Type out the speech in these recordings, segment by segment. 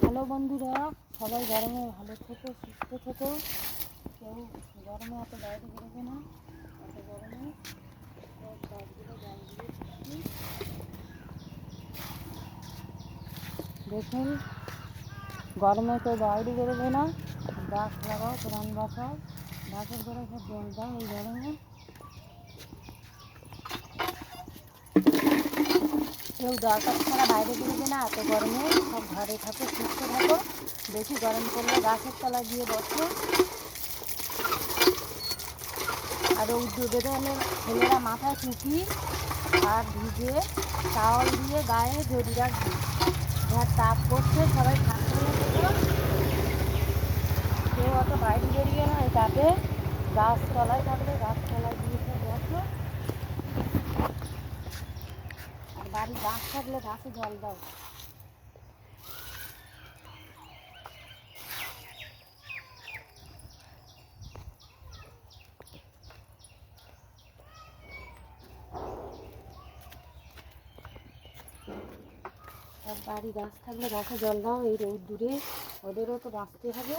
Hello বন্ধুরা, সবাই গরমে ভালো থেকো, সুস্থ থেকো। কেউ গরমে এত বাইরে বেরোবে না এত গরমে। দেখুন, গরমে তো বাইরে বেরোবে না। গাছ লাগাও, প্রাণ বাঁচাও। গাছের করে সব জল দাও এই গরমে। কেউ দরকার ছাড়া বাইরে বেরোবে না, এত গরমে সব ঘরে থাকো, সুস্থ থাকো। বেশি গরম করলে গাছের তলায় গিয়ে বসো। আর রৌদ্র বেরোলে ছেলেরা মাথায় টুপি, আর ভিজে চাউল দিয়ে গায়ে জড়ি রাখবে যার তাপ করছে, সবাই ঠান্ডা কেউ অত বাইরে বেরিয়ে না, এই তাপে গাছতলায় থাকলে গাছতলায় সব বসো আর বাড়ি গাছ থাকলে গাছে জল দাও। বাড়ি গাছ থাকলে গাছে জল দাও, এই রোদ দূরে। ওদেরও তো বাঁচতে হবে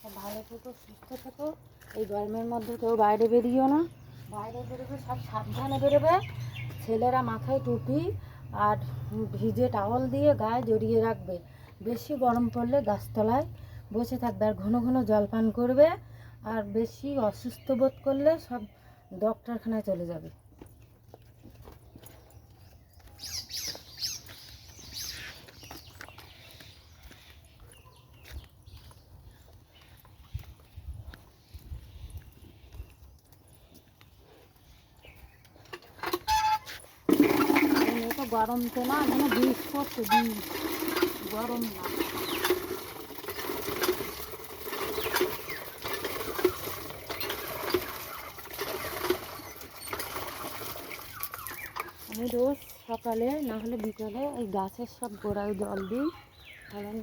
সব ভালো থেকো, সুস্থ থেকো। এই গরমের মধ্যে কেউ বাইরে বেরিয়েও না। বাইরে বেরোবে, সব সাবধানে বেরোবে। ছেলেরা মাথায় টুপি আর ভিজে টাওয়াল দিয়ে গায়ে জড়িয়ে রাখবে। বেশি গরম পড়লে গাছতলায় বসে থাকবে আর ঘন ঘন জল পান করবে। আর বেশি অসুস্থ বোধ করলে সব ডক্টরখানায় চলে যাবে এটা গরম তো না মানে বিষ করছে গরম না। আমি রোজ সকালে, না হলে বিকালে ওই গাছের সব গোড়ায় জল দিই, কারণ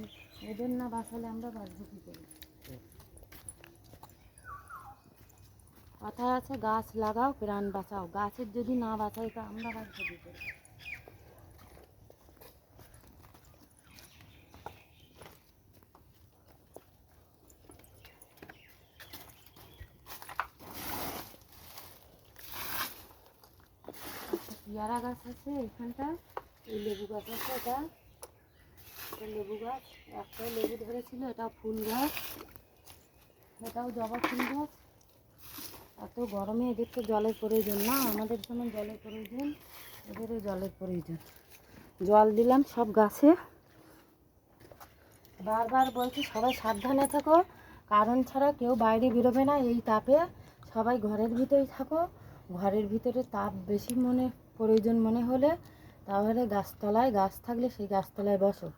ওদের না বাঁচালে আমরা বাঁচবো কী করি? কথা আছে, গাছ লাগাও, প্রাণ বাঁচাও। গাছের যদি না বাঁচাই, তা আমরা বাঁচবো কী করে? পেয়ারা গাছ আছে এখানটা এই লেবু গাছ আছে এটা এটা লেবু গাছ একটাই লেবু ধরেছিল এটা ফুল গাছ এটাও জবা ফুল গাছ এত গরমে এদের তো জলের প্রয়োজন না আমাদের যেমন জলের প্রয়োজন এদেরও জলের প্রয়োজন জল দিলাম সব গাছে বারবার বলছি সবাই সাবধানে থাকো কারণ ছাড়া কেউ বাইরে বেরোবে না এই তাপে সবাই ঘরের ভিতরেই থাকো ঘরের ভিতরে তাপ বেশি মনে প্রয়োজন মনে হলে তাহলে গাছতলায় গাছ থাকলে সেই গাছতলায় বসো।